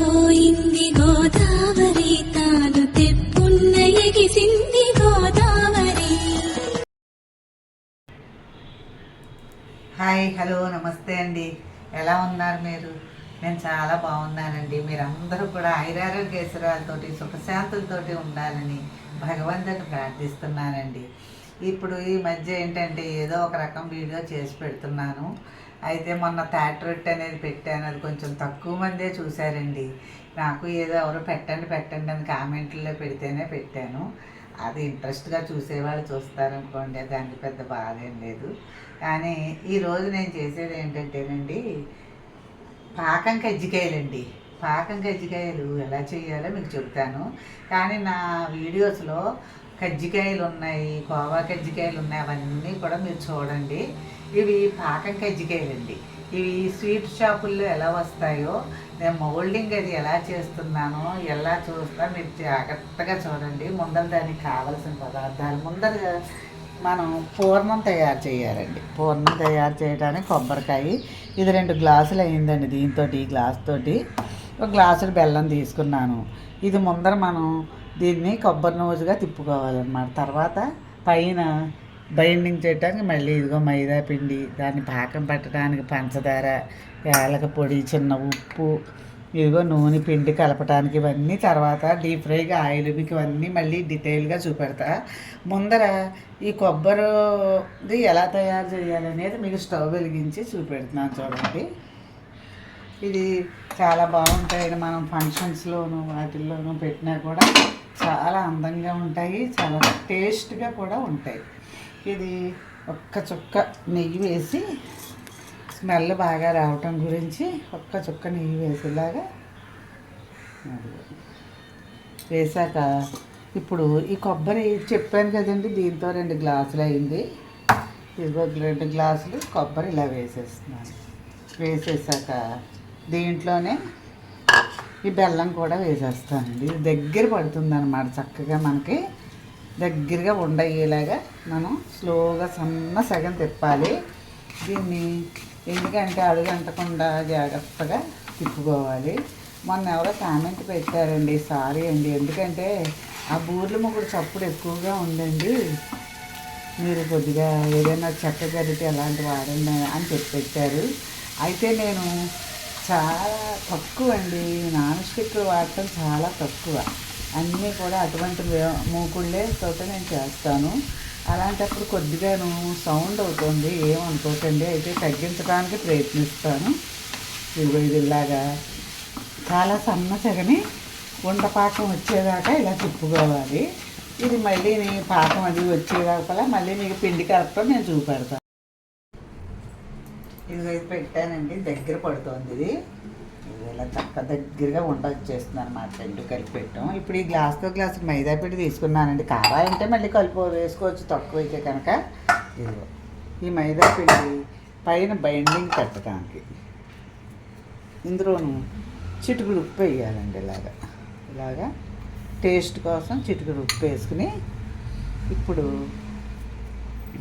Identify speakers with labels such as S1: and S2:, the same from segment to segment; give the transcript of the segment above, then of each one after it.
S1: పోయింది గోదావరి తాను తెప్పున్న ఎగిసింది గోదావరి
S2: హాయ్ హలో నమస్తే అండి. ఎలా ఉన్నారు మీరు? నేను చాలా బాగున్నానండి. మీరందరూ కూడా ఐరారోగ్యేశ్వరాలతోటి సుఖశాంతులతోటి ఉండాలని భగవంతుని ప్రార్థిస్తున్నానండి. ఇప్పుడు ఈ మధ్య ఏంటంటే ఏదో ఒక రకం వీడియో చేసి పెడుతున్నాను. అయితే మొన్న థియేటర్ అనేది పెట్టాను. అది కొంచెం తక్కువ మందే చూశారండి. నాకు ఏదో ఎవరు పెట్టండి పెట్టండి అని కామెంట్లో పెడితేనే పెట్టాను. అది ఇంట్రెస్ట్గా చూసేవాళ్ళు చూస్తారనుకోండి దానికి పెద్ద బాధ ఏం లేదు. కానీ ఈరోజు నేను చేసేది ఏంటంటేనండి పాకం కజ్జికాయలండి. పాకం కజ్జికాయలు ఎలా చేయాలో మీకు చెప్తాను. కానీ నా వీడియోస్లో కజ్జికాయలు ఉన్నాయి కోవా కజ్జికాయలు ఉన్నాయి అవన్నీ కూడా మీరు చూడండి. ఇవి పాకం కజ్జికాయలండి. ఇవి స్వీట్ షాపుల్లో ఎలా వస్తాయో నేను మోల్డింగ్ అది ఎలా చేస్తున్నానో ఎలా చూస్తా మీరు జాగ్రత్తగా చూడండి. ముందర దానికి కావాల్సిన పదార్థాలు ముందర మనం పూర్ణం తయారు చేయాలండి. పూర్ణం తయారు చేయడానికి కొబ్బరికాయ ఇది రెండు గ్లాసులు అయిందండి దీంతో ఈ గ్లాస్ తోటి. ఒక గ్లాసుడు బెల్లం తీసుకున్నాను. ఇది ముందర మనం దీన్ని కొబ్బరి నూజుగా తిప్పుకోవాలన్నమాట. తర్వాత పైన బైండింగ్ చేయడానికి మళ్ళీ ఇదిగో మైదా పిండి దాన్ని పాకం పెట్టడానికి పంచదార యాలక పొడి చిన్న ఉప్పు ఇదిగో నూనె పిండి కలపడానికి ఇవన్నీ తర్వాత డీప్ ఫ్రైగా ఆయిల్ మీకు ఇవన్నీ మళ్ళీ డీటెయిల్గా చూపెడతా. ముందర ఈ కొబ్బరిది ఎలా తయారు చేయాలనేది మీకు స్టవ్ వెలిగించి చూపెడుతున్నాను చూడండి. ఇది చాలా బాగుంటాయి. మనం ఫంక్షన్స్లోను వాటిల్లోనూ పెట్టినా కూడా చాలా అందంగా ఉంటాయి. చాలా టేస్ట్గా కూడా ఉంటాయి. ఇది ఒక్క చుక్క నెయ్యి వేసి స్మెల్ బాగా రావటం గురించి ఒక్క చుక్క నెయ్యి వేసేలాగా అదిగో. వేసాక ఇప్పుడు ఈ కొబ్బరి చెప్పాను కదండి దీంతో రెండు గ్లాసులు అయింది. ఇదిగో రెండు గ్లాసులు కొబ్బరి ఇలా వేసేస్తున్నాను. వేసేసాక దీంట్లోనే ఈ బెల్లం కూడా వేసేస్తానండి ఇది దగ్గర పడుతుంది అనమాట చక్కగా మనకి. దగ్గరగా ఉండయ్యేలాగా మనం స్లోగా సన్న సగం తిప్పాలి. దీన్ని ఎందుకంటే అడుగంటకుండా జాగ్రత్తగా తిప్పుకోవాలి. మొన్న ఎవరో కామెంట్ పెట్టారండి సారీ అండి. ఎందుకంటే ఆ బూర్లు ముగ్గురు చప్పుడు ఎక్కువగా ఉందండి. మీరు కొద్దిగా ఏదైనా చెక్క జరిగితే అలాంటి వాడండి అని చెప్పి పెట్టారు. అయితే నేను చాలా తక్కువ అండి. నాన్ స్టిక్లు వాడటం చాలా తక్కువ. అన్నీ కూడా అటువంటి వే- మూకుళ్ళే తోట నేను చేస్తాను. అలాంటప్పుడు కొద్దిగాను సౌండ్ అవుతుంది. ఏమనుకోకండి. అయితే తగ్గించడానికి ప్రయత్నిస్తాను. ఇదిగో ఇది ఇలాగా చాలా సన్న వంట ఉండపాకం వచ్చేదాకా ఇలా తిప్పుకోవాలి. ఇది మళ్ళీ నీ పాకం అది వచ్చేదాకా మళ్ళీ నీకు పిండి కలపడం నేను చూపెడతాను. ఇది పెట్టానండి దగ్గర పడుతోంది ఇది. ఇది ఇలా చక్క దగ్గరగా ఉండ వచ్చేస్తుంది అనమాట రెండు కలిపి పెట్టాం. ఇప్పుడు ఈ గ్లాస్తో గ్లాస్ మైదా పిండి తీసుకున్నానండి. కావాలంటే మళ్ళీ కలుపు వేసుకోవచ్చు తక్కువ అయితే కనుక. ఇదిగో ఈ మైదా పిండి పైన బైండింగ్ పెట్టడానికి. ఇందులోను చిటుకులు ఉప్పు వేయాలండి ఇలాగా. ఇలాగా టేస్ట్ కోసం చిటుకులు ఉప్పు వేసుకుని ఇప్పుడు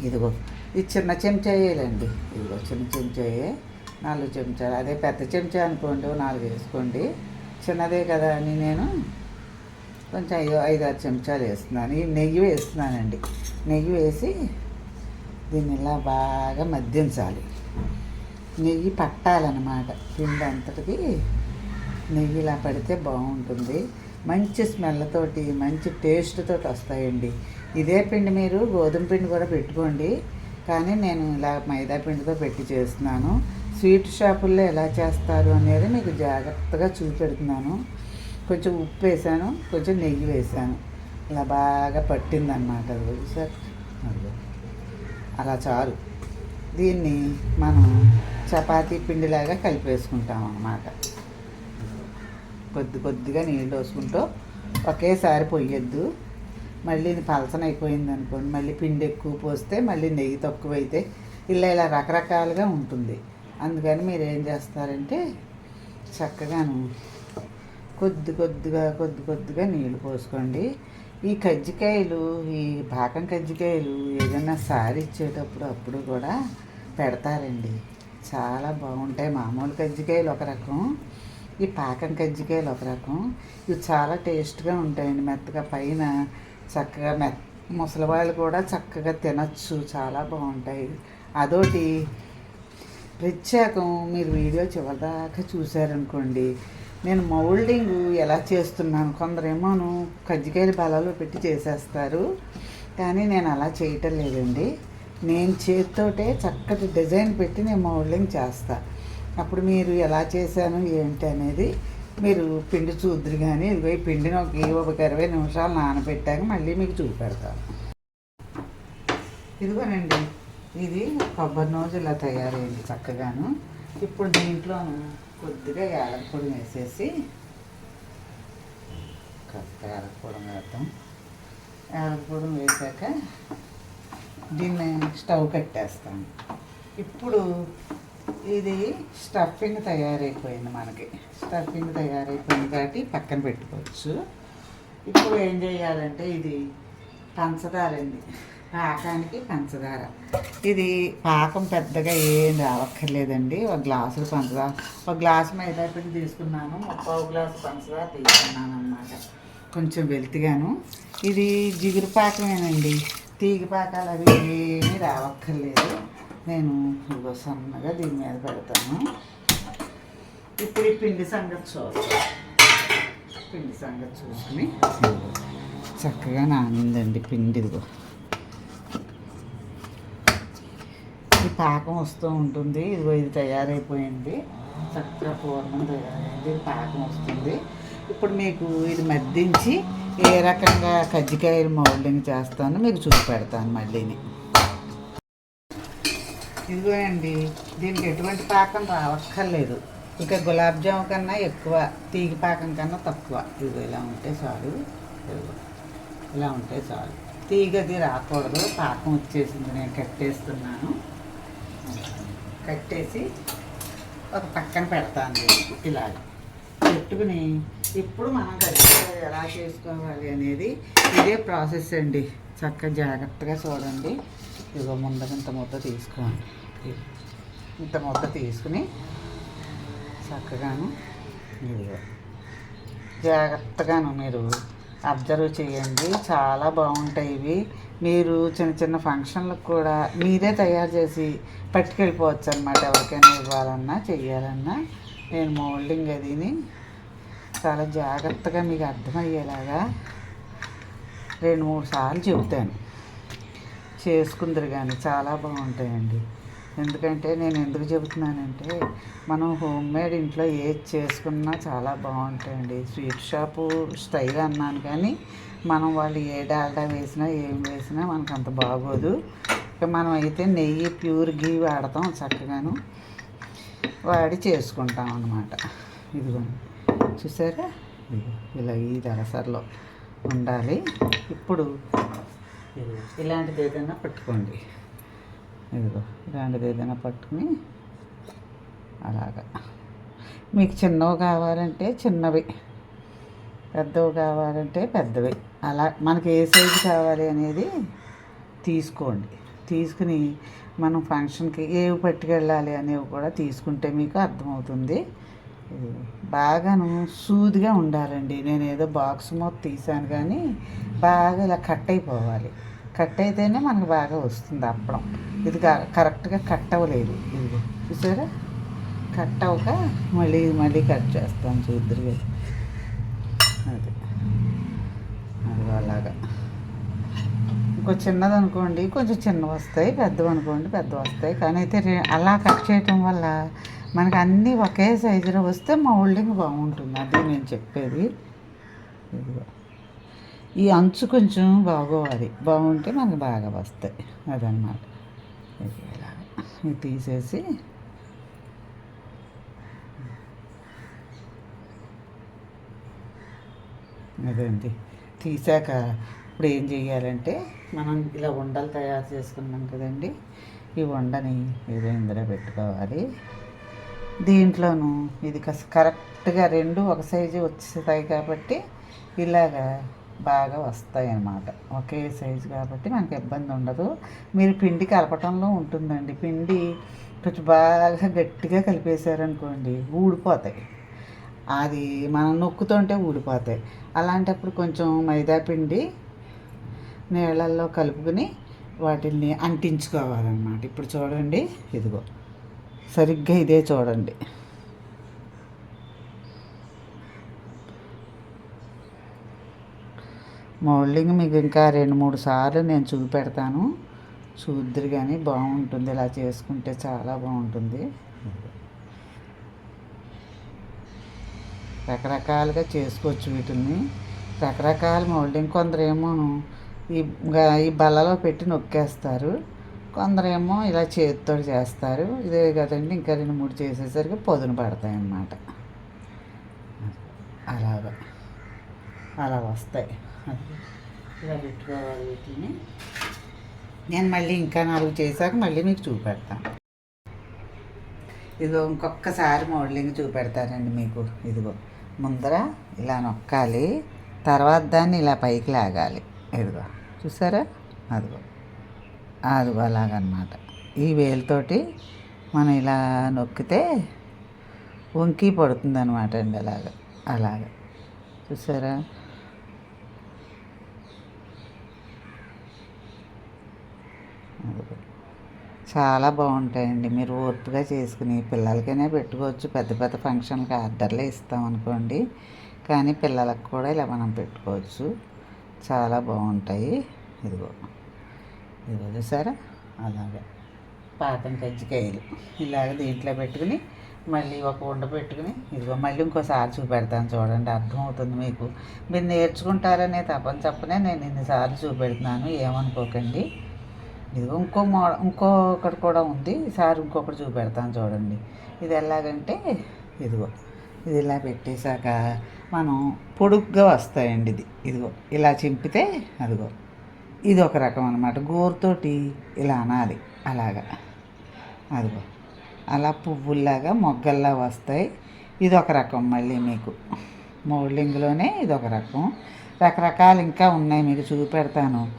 S2: ఇదిగో ఇది చిన్న చెంచాయేలండి. ఇదిగో చిన్న చెంచాయే నాలుగు చెంచాలు. అదే పెద్ద చెంచా అనుకోండి నాలుగు వేసుకోండి. చిన్నదే కదా అని నేను కొంచెం ఐదు ఐదు ఆరు చెంచాలు వేస్తున్నాను. ఈ నెయ్యి వేస్తున్నానండి. నెయ్యి వేసి దీన్ని ఇలా బాగా మద్దించాలి. నెయ్యి పట్టాలన్నమాట. పిండి అంతటికి నెయ్యి ఇలా పడితే బాగుంటుంది. మంచి స్మెల్తోటి మంచి టేస్ట్తో వస్తాయండి. ఇదే పిండి మీరు గోధుమ పిండి కూడా పెట్టుకోండి. కానీ నేను ఇలా మైదా పిండితో పెట్టి చేస్తున్నాను. స్వీట్ షాపుల్లో ఎలా చేస్తారు అనేది మీకు జాగ్రత్తగా చూపెడుతున్నాను. కొంచెం ఉప్పు వేసాను కొంచెం నెయ్యి వేసాను. ఇలా బాగా పట్టిందన్నమాట అది సార్. అలా చాలు. దీన్ని మనం చపాతీ పిండిలాగా కలిపేసుకుంటాం అన్నమాట కొద్ది కొద్దిగా నీళ్ళు వేసుకుంటూ ఒకేసారి పొయ్యొద్దు. మళ్ళీ ఇది పలసన అయిపోయింది అనుకోండి. మళ్ళీ పిండి ఎక్కువ పోస్తే మళ్ళీ నెయ్యి తక్కువ అయితే ఇలా ఇలా రకరకాలుగా ఉంటుంది. అందుకని మీరు ఏం చేస్తారంటే చక్కగాను కొద్ది కొద్దిగా కొద్ది కొద్దిగా నీళ్ళు పోసుకోండి. ఈ కజ్జికాయలు ఈ పాకం కజ్జికాయలు ఏదైనా సారి ఇచ్చేటప్పుడు అప్పుడు కూడా పెడతారండి. చాలా బాగుంటాయి. మామూలు కజ్జికాయలు ఒక రకం ఈ పాకం కజ్జికాయలు ఒక రకం. ఇవి చాలా టేస్ట్గా ఉంటాయండి మెత్తగా. పైన చక్కగా మెత్త ముసలి వాళ్ళు కూడా చక్కగా తినచ్చు. చాలా బాగుంటాయి. అదోటి ప్రత్యేకం మీరు వీడియో చివరిదాకా చూశారనుకోండి. నేను మౌల్డింగ్ ఎలా చేస్తున్నాను? కొందరేమోను కజ్జికాయలు బలాలు పెట్టి చేసేస్తారు. కానీ నేను అలా చేయటం లేదండి. నేను చేతితోటే చక్కటి డిజైన్ పెట్టి నేను మౌల్డింగ్ చేస్తాను అప్పుడు మీరు ఎలా చేశాను ఏంటి అనేది మీరు పిండి చూద్దరు కానీ ఇదిగో ఈ పిండిని ఒక ఒక ఇరవై నిమిషాలు నానబెట్టాక మళ్ళీ మీకు చూపెడతాను. ఇదిగోనండి ఇది కొబ్బరి నోజు ఇలా తయారైంది చక్కగాను. ఇప్పుడు దీంట్లో కొద్దిగా యాలకపొడి వేసేసి కాస్త యాలకపొడి వేద్దాం. యాలకపొడి వేసాక దీన్ని స్టవ్ కట్టేస్తాను. ఇప్పుడు ఇది స్టఫింగ్ తయారైపోయింది మనకి. స్టఫింగ్ తయారైపోయింది కాబట్టి పక్కన పెట్టుకోవచ్చు. ఇప్పుడు ఏం చేయాలంటే ఇది పంచదార అండి. పాకానికి పంచదార. ఇది పాకం పెద్దగా ఏం రావక్కర్లేదండి. ఒక గ్లాసు పంచదార. ఒక గ్లాసు మైదా పిండి తీసుకున్నాను. ముప్పావు గ్లాసు పంచదార తీసుకున్నాను అనమాట కొంచెం వెళ్తిగాను ఇది జిగురు పాకమేనండి. తీగ పాకాలు అవి ఏమీ రావక్కర్లేదు. నేను ఇదిగో సన్నగా దీని మీద పెడతాను. ఇప్పుడు ఈ పిండి సంగతి చూస్తాను పిండి సంగతి చూసుకుని చక్కగా నానిందండి పిండి ఇదిగో. ఈ పాకం వస్తూ ఉంటుంది. ఇదిగో ఇది తయారైపోయింది. చక్కగా పూర్ణం తయారైంది. పాకం వస్తుంది. ఇప్పుడు మీకు ఇది మద్దించి ఏ రకంగా కజ్జికాయలు మౌల్డింగ్ చేస్తానో మీకు చూసి పెడతాను మళ్ళీని. ఇదిగోనండి దీనికి ఎటువంటి పాకం రావక్కర్లేదు. ఇంకా గులాబ్ జాము కన్నా ఎక్కువ తీగ పాకం కన్నా తక్కువ. ఇదిగో ఇలా ఉంటే చాలు. ఇలా ఉంటే చాలు. తీగది రాకూడదు. పాకం వచ్చేసింది నేను కట్టేస్తున్నాను. కట్టేసి ఒక పక్కన పెడతాను ఇలా పెట్టుకుని ఇప్పుడు మనం కజ్జికాయలు ఎలా చేసుకోవాలి అనేది ఇదే ప్రాసెస్ అండి. చక్కగా జాగ్రత్తగా చూడండి. ఇదిగో ముందర ఇంత ముద్ద తీసుకోండి. ఇంత ముద్ద తీసుకుని చక్కగాను ఇదిగో జాగ్రత్తగాను మీరు అబ్జర్వ్ చేయండి. చాలా బాగుంటాయి ఇవి. మీరు చిన్న చిన్న ఫంక్షన్లకు కూడా మీరే తయారు చేసి పట్టుకెళ్ళిపోవచ్చు అనమాట ఎవరికైనా ఇవ్వాలన్నా చెయ్యాలన్నా. నేను మోల్డింగ్ అదిని చాలా జాగ్రత్తగా మీకు అర్థమయ్యేలాగా రెండు మూడు సార్లు చెబుతాను. చేసుకుందరు కానీ చాలా బాగుంటాయండి. ఎందుకంటే నేను ఎందుకు చెబుతున్నానంటే మనం హోమ్ మేడ్ ఇంట్లో ఏది చేసుకున్నా చాలా బాగుంటాయండి. స్వీట్ షాపు స్టైల్ అన్నాను కానీ మనం వాళ్ళు ఏ డాల్డా వేసినా ఏం వేసినా మనకు అంత బాగోదు. ఇక మనం అయితే నెయ్యి ప్యూర్ గీ వాడతాం చక్కగాను. వాడి చేసుకుంటాం అన్నమాట. ఇదిగోండి. చూసారా? ఇలా ఈ దళసరిలో ఉండాలి. ఇప్పుడు Hmm. ఇలాంటిది ఏదైనా పట్టుకోండి. ఇదిగో ఇలాంటిది ఏదైనా పట్టుకుని అలాగా. మీకు చిన్నవి కావాలంటే చిన్నవి పెద్దవి కావాలంటే పెద్దవి. అలా మనకి ఏ సైజు కావాలి అనేది తీసుకోండి. తీసుకుని మనం ఫంక్షన్కి ఏవి పట్టుకెళ్ళాలి అనేవి కూడా తీసుకుంటే మీకు అర్థమవుతుంది. బాగాను సూదిగా ఉండాలండి. నేను ఏదో బాక్స్ మొత్తం తీసాను కానీ బాగా ఇలా కట్ అయిపోవాలి. కట్ అయితేనే మనకు బాగా వస్తుంది అప్పడం. ఇది కరెక్ట్గా కట్ అవ్వలేదు. ఇది చూసారా? కట్ అవ్వక మళ్ళీ మళ్ళీ కట్ చేస్తాను చూద్దరు అది. అది అలాగా. ఇంకో చిన్నది అనుకోండి కొంచెం చిన్నవి వస్తాయి పెద్దవి అనుకోండి పెద్దవి వస్తాయి. కానీ అయితే అలా కట్ చేయటం వల్ల మనకు అన్నీ ఒకే సైజులో వస్తే మౌల్డింగ్ బాగుంటుంది అది నేను చెప్పేది. ఇదిగో. ఈ అంచు కొంచెం బాగోవాలి. బాగుంటే మనకు బాగా వస్తాయి. అదనమాట ఇది తీసేసి. అదండి తీసాక ఇప్పుడు ఏం చేయాలంటే మనం ఇలా ఉండలు తయారు చేసుకున్నాం కదండి. ఈ వండని ఏదో ఇందులో పెట్టుకోవాలి. దీంట్లోనూ ఇది కస్ కరెక్ట్గా రెండు ఒక సైజు వచ్చేస్తాయి కాబట్టి ఇలాగా బాగా వస్తాయి అన్నమాట ఒకే సైజు కాబట్టి మనకి ఇబ్బంది ఉండదు. మీరు పిండి కలపటంలో ఉంటుందండి. పిండి కొంచెం బాగా గట్టిగా కలిపేశారనుకోండి ఊడిపోతాయి. అది మనం నొక్కుతుంటే ఊడిపోతాయి. అలాంటప్పుడు కొంచెం మైదా పిండి నీళ్ళల్లో కలుపుకొని వాటిని అంటించుకోవాలన్నమాట. ఇప్పుడు చూడండి ఇదిగో. సరిగ్గా ఇదే చూడండి. మోల్డింగ్ మీకు ఇంకా రెండు మూడు సార్లు నేను చూపెడతాను. చూద్దరు కానీ బాగుంటుంది. ఇలా చేసుకుంటే చాలా బాగుంటుంది. రకరకాలుగా చేసుకోవచ్చు వీటిని రకరకాల మోల్డింగ్ కొందరేమో ఈ ఈ బల్లలో పెట్టి నొక్కేస్తారు. కొందరేమో ఇలా చేతితో చేస్తారు. ఇదే కదండి ఇంకా రెండు మూడు చేసేసరికి పొదును పడతాయి అన్నమాట అలాగా. అలా వస్తాయి. ఇలా పెట్టుకోవాలి వీటిని. నేను మళ్ళీ ఇంకా నాలుగు చేశాక మళ్ళీ మీకు చూపెడతాను. ఇదిగో ఇంకొకసారి మోడలింగ్ చూపెడతానండి మీకు. ఇదిగో ముందర ఇలా నొక్కాలి తర్వాత దాన్ని ఇలా పైకి లాగాలి. ఇదిగో చూసారా? అదిగో. అది అలాగనమాట. ఈ వేలుతోటి మనం ఇలా నొక్కితే వంకి పడుతుంది అనమాట అండి అలాగ అలాగ. చూసారా? చాలా బాగుంటాయండి. మీరు ఓర్పుగా చేసుకుని పిల్లలకైనా పెట్టుకోవచ్చు. పెద్ద పెద్ద ఫంక్షన్కి ఆర్డర్లే ఇస్తాం అనుకోండి. కానీ పిల్లలకు కూడా ఇలా మనం పెట్టుకోవచ్చు. చాలా బాగుంటాయి. ఇదిగో. ఇదిగో చూసారా అలాగే. పాతం కజ్జికాయలు. ఇలాగ దీంట్లో పెట్టుకుని మళ్ళీ ఒక ఉండ పెట్టుకుని ఇదిగో మళ్ళీ ఇంకోసారి చూపెడతాను చూడండి అర్థమవుతుంది మీకు. మీరు నేర్చుకుంటారనే తప్పని చెప్పనే నేను ఇన్నిసార్లు చూపెడుతున్నాను ఏమనుకోకండి. ఇదిగో ఇంకో మో ఇంకొకటి కూడా ఉంది ఈసారి ఇంకొకటి చూపెడతాను చూడండి. ఇది ఎలాగంటే ఇదిగో ఇది ఇలా పెట్టేశాక మనం పొడుగ్గా వస్తాయండి ఇది. ఇదిగో ఇలా చింపితే అదిగో. ఇది ఒక రకం అనమాట గోరుతోటి ఇలా అనాలి. అలాగా. అదిగో. అలా పువ్వుల్లాగా మొగ్గల్లా వస్తాయి. ఇది ఒక రకం మళ్ళీ మీకు. మోల్డింగ్లోనే ఇది ఒక రకం. రకరకాలు ఇంకా ఉన్నాయి మీకు చూపెడతాను.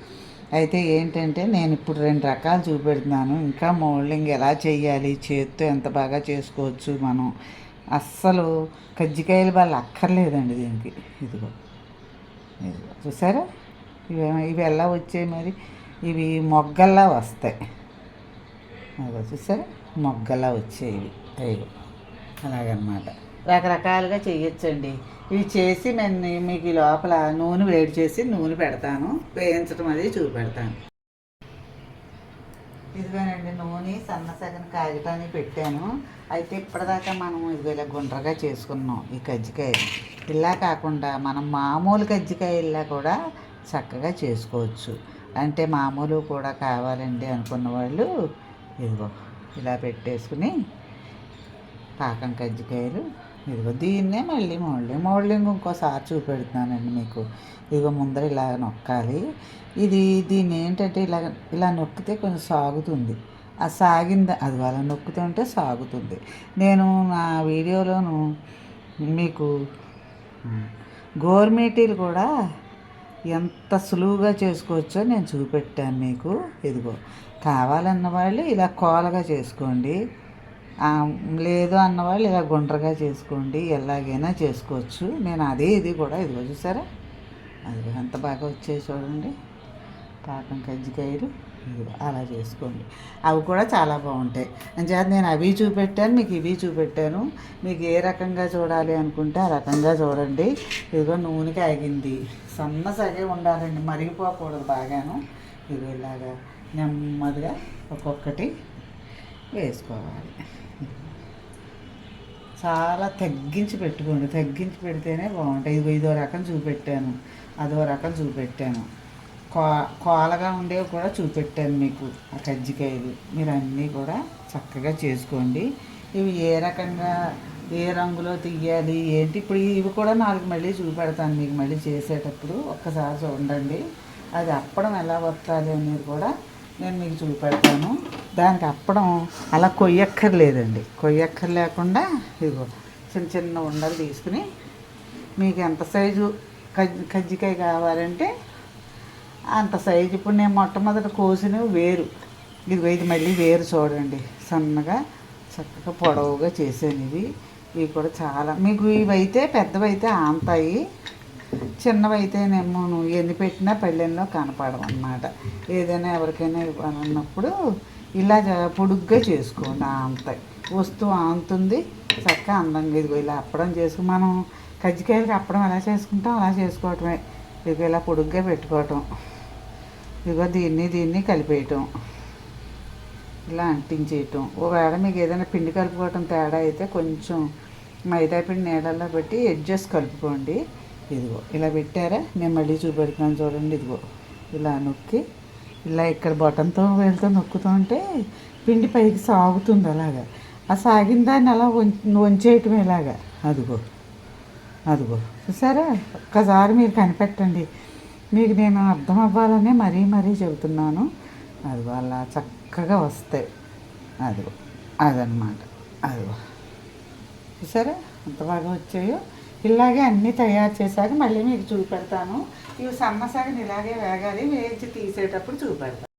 S2: అయితే ఏంటంటే నేను ఇప్పుడు రెండు రకాలు చూపెడుతున్నాను. ఇంకా మోల్డింగ్ ఎలా చేయాలి? చేత్తో ఎంత బాగా చేసుకోవచ్చు మనం? అస్సలు కజ్జికాయలు వాళ్ళు అక్కర్లేదండి దీనికి. ఇదిగో. ఇదిగో. చూసారా? ఇవి ఇవి ఎలా వచ్చాయి మరి? ఇవి మొగ్గల్లా వస్తాయి. అదిగో చూసారా? మొగ్గలా వచ్చేవి అయ్యో అలాగనమాట. రకరకాలుగా చేయొచ్చండి ఇవి చేసి నేను మీకు ఈ లోపల నూనె వేడి చేసి నూనె పెడతాను. వేయించడం అది చూపెడతాను. ఇదిగోనండి నూనె సన్న సగం కాగితాన్ని పెట్టాను. అయితే ఇప్పటిదాకా మనం ఇది ఇలా గుండ్రగా చేసుకున్నాం ఈ కజ్జికాయ ఇలా కాకుండా మనం మామూలు కజ్జికాయల్లా కూడా చక్కగా చేసుకోవచ్చు. అంటే మామూలు కూడా కావాలండి అనుకున్న వాళ్ళు ఇదిగో ఇలా పెట్టేసుకుని పాకం కజ్జికాయలు ఇదిగో దీన్నే మళ్ళీ మోల్డింగ్ మోల్డింగ్ ఇంకోసారి చూపెడుతున్నానండి మీకు. ఇదిగో ముందర ఇలా నొక్కాలి. ఇది దీన్ని ఏంటంటే ఇలా ఇలా నొక్కితే కొంచెం సాగుతుంది. ఆ సాగింది అది అలా నొక్కుతుంటే సాగుతుంది. నేను నా వీడియోలోను మీకు గోర్మేటీలు కూడా ఎంత సులువుగా చేసుకోవచ్చో నేను చూపెట్టాను మీకు. ఇదిగో కావాలన్న వాళ్ళు ఇలా కోలగా చేసుకోండి. లేదు అన్నవాళ్ళు ఇలా గుండ్రగా చేసుకోండి. ఎలాగైనా చేసుకోవచ్చు. నేను అదే ఇది కూడా ఇదిగో చూసారా? అది ఎంత బాగా వచ్చాయి చూడండి. పాకం కజ్జికాయలు. ఇదిగో అలా చేసుకోండి. అవి కూడా చాలా బాగుంటాయి. అంచేత నేను అవి చూపెట్టాను మీకు ఇవి చూపెట్టాను. మీకు ఏ రకంగా చూడాలి అనుకుంటే ఆ రకంగా చూడండి. ఇదిగో నూనె కాగింది. సన్న సగే ఉండాలండి. మరిగిపోకూడదు బాగాను. ఇది ఇలాగా నెమ్మదిగా ఒక్కొక్కటి వేసుకోవాలి. చాలా తగ్గించి పెట్టుకోండి. తగ్గించి పెడితేనే బాగుంటాయి. ఇది ఇదో రకం చూపెట్టాను. అదో రకం చూపెట్టాను. కో కోలగా ఉండేవి కూడా చూపెట్టాను మీకు ఆ కజ్జికాయలు. మీరు అన్నీ కూడా చక్కగా చేసుకోండి. ఇవి ఏ రకంగా ఏ రంగులో తీయాలి ఏంటి? ఇప్పుడు ఇవి కూడా నాలుగు మళ్ళీ చూపెడతాను మీకు మళ్ళీ చేసేటప్పుడు. ఒక్కసారి చూడండి. అది అప్పడం ఎలా వత్తాలి అనేది కూడా నేను మీకు చూపెడతాను. దానికి అప్పడం అలా కొయ్యక్కర్లేదండి. కొయ్యక్కర్ లేకుండా ఇదిగో చిన్న చిన్న ఉండలు తీసుకుని మీకు ఎంత సైజు కజ్జి కజ్జికాయ కావాలంటే అంత సైజు. ఇప్పుడు నేను మొట్టమొదట కోసినవి వేరు. ఇదిగో ఇది మళ్ళీ వేరు చూడండి. సన్నగా చక్కగా పొడవుగా చేసాను ఇవి. ఇవి కూడా చాలా. మీకు ఇవైతే పెద్దవైతే ఆంతాయి చిన్నవైతేనేమో నువ్వు ఎన్ని పెట్టినా పళ్ళెంలో కనపడవు అన్నమాట ఏదైనా ఎవరికైనా ఇవ్వాలన్నప్పుడు ఇలా పొడుగ్గా చేసుకోండి ఆంతాయి. వస్తువు ఆంతుంది చక్కగా అందంగా ఇదిగో ఇలా అప్పడం చేసుకుని మనం కజ్జికాయలకి అప్పడం ఎలా చేసుకుంటాం అలా చేసుకోవటమే. ఇదిగో ఇలా పొడుగ్గా పెట్టుకోవటం. ఇదిగో దీన్ని దీన్ని కలిపేయటం. ఇలా అంటించేయటం. ఒకవేళ మీకు ఏదైనా పిండి కలుపుకోవటం తేడా అయితే కొంచెం మైదా పిండి నీళ్ళల్లో పెట్టి ఎడ్జస్ట్ కలుపుకోండి. ఇదిగో ఇలా పెట్టారా? నేను మళ్ళీ చూపెడుతున్నాను చూడండి ఇదిగో. ఇలా నొక్కి ఇలా ఇక్కడ బొటంతో వెళ్తూ నొక్కుతూ ఉంటే పిండి పైకి సాగుతుంది అలాగా. ఆ సాగిన దాన్ని అలా వంచేయటం ఇలాగా. అదిగో అదిగో. చూసారా? ఒక్కసారి మీరు కనిపెట్టండి. మీకు నేను అర్థం అవ్వాలనే మరీ మరీ చెబుతున్నాను. అదిగో అలా చక్కగా వస్తాయి. అదిగో అదనమాట. అదిగో. చూసారా? ఎంత బాగా వచ్చాయో? ఇలాగే అన్నీ తయారు చేశాక మళ్ళీ మీకు చూపెడతాను. ఇవి సన్నసగని ఇలాగే వేగాలి. వేచి తీసేటప్పుడు చూపెడతాను.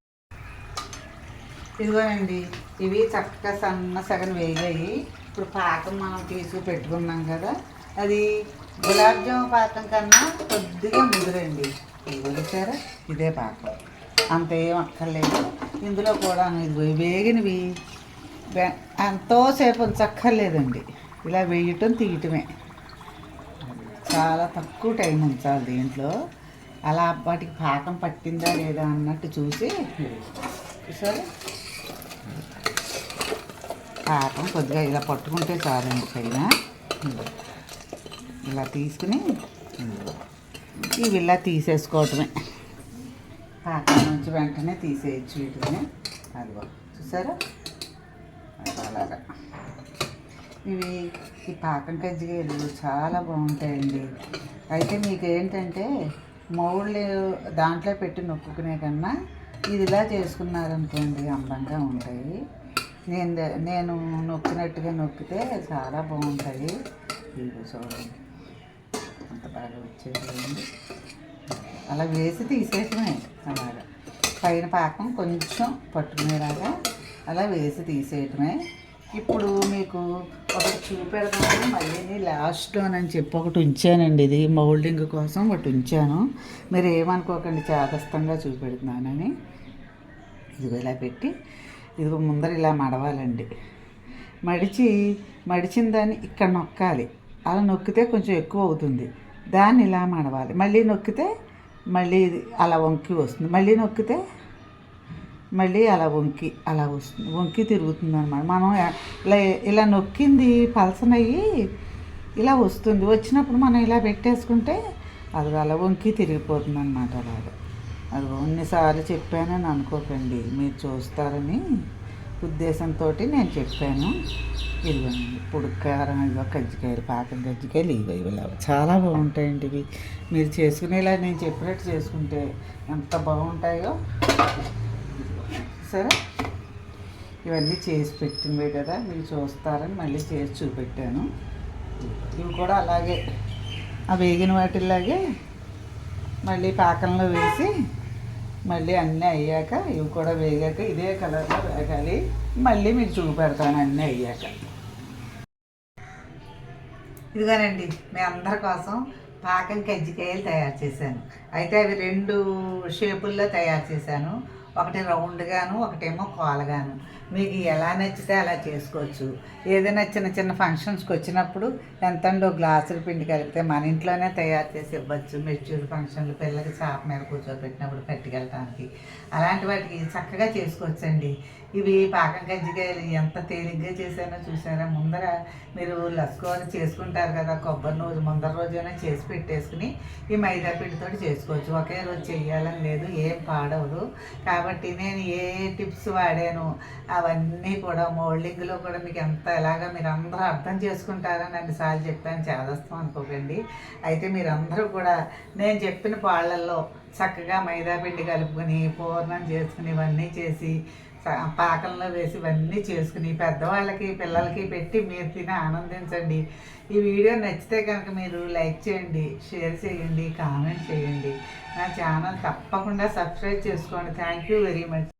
S2: ఇదిగోనండి ఇవి చక్కగా సన్న సగం వేగాయి. ఇప్పుడు పాకం మనం తీసి పెట్టుకున్నాం కదా అది గులాబ్ జాము పాకం కన్నా కొద్దిగా ముదురండి. ఇదిగో చూసారా? ఇదే పాకం. అంత ఏం అక్కర్లేదు. ఇందులో కూడా ఇది వేగినవి. ఎంతోసేపు ఉంచక్కర్లేదండి. ఇలా వేయటం తీయటమే. చాలా తక్కువ టైం ఉంచాలి దీంట్లో. అలా వాటికి పాకం పట్టిందా లేదా అన్నట్టు చూసి చూసారా? పాకం కొద్దిగా ఇలా పట్టుకుంటే చాలండి పైన. ఇలా తీసుకుని ఇవి ఇలా తీసేసుకోవటమే. పాకం నుంచి వెంటనే తీసేయచ్చు వీటిని. అదిగో చూసారా? అలాగా ఇవి ఈ పాకం కజ్జికాయలు చాలా బాగుంటాయండి. అయితే మీకు ఏంటంటే మౌళ్ళు దాంట్లో పెట్టి నొక్కునే కన్నా ఇది ఇలా చేసుకున్నారనుకోండి అందంగా ఉంటాయి. నేను ద- నేను నొక్కినట్టుగా నొక్కితే చాలా బాగుంటాయి. ఇవి చూడండి. అంత బాగా వచ్చేది అలా వేసి తీసేయటమే అలాగా. పైన పాకం కొంచెం పట్టుకునేలాగా అలా వేసి తీసేయటమే. ఇప్పుడు మీకు ఒకటి చూపెడతాను మళ్ళీ లాస్ట్లోనని చెప్పి ఒకటి ఉంచానండి. ఇది మౌల్డింగ్ కోసం ఒకటి ఉంచాను. మీరు ఏమనుకోకండి చాదస్తంగా చూపెడుతున్నానని. ఇదిగో ఇలా పెట్టి ఇదిగో ముందర ఇలా మడవాలండి. మడిచి మడిచిన దాన్ని ఇక్కడ నొక్కాలి. అలా నొక్కితే కొంచెం ఎక్కువ అవుతుంది. దాన్ని ఇలా మడవాలి. మళ్ళీ నొక్కితే మళ్ళీ అలా వంకి వస్తుంది. మళ్ళీ నొక్కితే మళ్ళీ అలా వంకి అలా వస్తుంది వంకి తిరుగుతుంది అనమాట మనం ఇలా ఇలా నొక్కింది పలసనయ్యి ఇలా వస్తుంది. వచ్చినప్పుడు మనం ఇలా పెట్టేసుకుంటే అది అలా వంకి తిరిగిపోతుంది అనమాట అలాగా అది ఎన్నిసార్లు చెప్పానని అనుకోకండి. మీరు చూస్తారని ఉద్దేశంతో నేను చెప్పాను. ఇదిగోండి ఇప్పుడు కారం ఇదిగో కజ్జికాయలు పాకం కజ్జికాయలు ఇవి ఇవి ఇలా చాలా బాగుంటాయండి ఇవి. మీరు చేసుకునేలా నేను చెప్పినట్టు చేసుకుంటే ఎంత బాగుంటాయో చూసారా? ఇవన్నీ చేసి పెట్టినవే కదా మీరు చూస్తారని మళ్ళీ చేసి చూపెట్టాను. ఇవి కూడా అలాగే ఆ వేగిన వాటిలాగే మళ్ళీ పాకంలో వేసి మళ్ళీ అన్నీ అయ్యాక ఇవి కూడా వేగాక ఇదే కలర్లో వేగాలి. మళ్ళీ మీకు చూపెడతాను అన్నీ అయ్యాక. ఇదిగోనండి మీ అందరి కోసం పాకం కజ్జికాయలు తయారు చేశాను. అయితే అవి రెండు షేపుల్లో తయారు చేశాను. ఒకటి రౌండ్గాను ఒకటేమో కోలగాను. మీకు ఎలా నచ్చితే అలా చేసుకోవచ్చు. ఏదైనా చిన్న చిన్న ఫంక్షన్స్కి వచ్చినప్పుడు ఎంతండో గ్లాసుల పిండి కలిపితే మన ఇంట్లోనే తయారు చేసి ఇవ్వచ్చు. మెచ్యూర్ ఫంక్షన్లు పిల్లలకి చాప మీద కూర్చోబెట్టినప్పుడు పెట్టుకెళ్ళడానికి అలాంటి వాటికి చక్కగా చేసుకోవచ్చండి. ఇవి పాకం కజ్జికాయలు ఎంత తేలిగ్గా చేశానో చూసారా ముందర మీరు లస్కోని చేసుకుంటారు కదా కొబ్బరి రోజు ముందర రోజైనా చేసి పెట్టేసుకుని ఈ మైదా పిండితో చేసుకోవచ్చు. ఒకే రోజు చేయాలని లేదు ఏం పాడవదు. కాబట్టి నేను ఏ టిప్స్ వాడాను అవన్నీ కూడా మోల్డింగ్లో కూడా మీకు ఎంత ఎలాగా మీరు అందరూ అర్థం చేసుకుంటారని అన్నిసార్లు చెప్పాను చేదస్తాం అనుకోకండి. అయితే మీరందరూ కూడా నేను చెప్పిన పాళ్ళల్లో చక్కగా మైదా పిండి కలుపుకొని పూర్ణం చేసుకుని ఇవన్నీ చేసి పాకంలో వేసి ఇవన్నీ చేసుకుని పెద్దవాళ్ళకి పిల్లలకి పెట్టి మీరు తిని ఆనందించండి. ఈ వీడియో నచ్చితే కనుక మీరు లైక్ చేయండి షేర్ చేయండి కామెంట్ చేయండి. నా ఛానల్ తప్పకుండా సబ్స్క్రైబ్ చేసుకోండి. Thank you very much.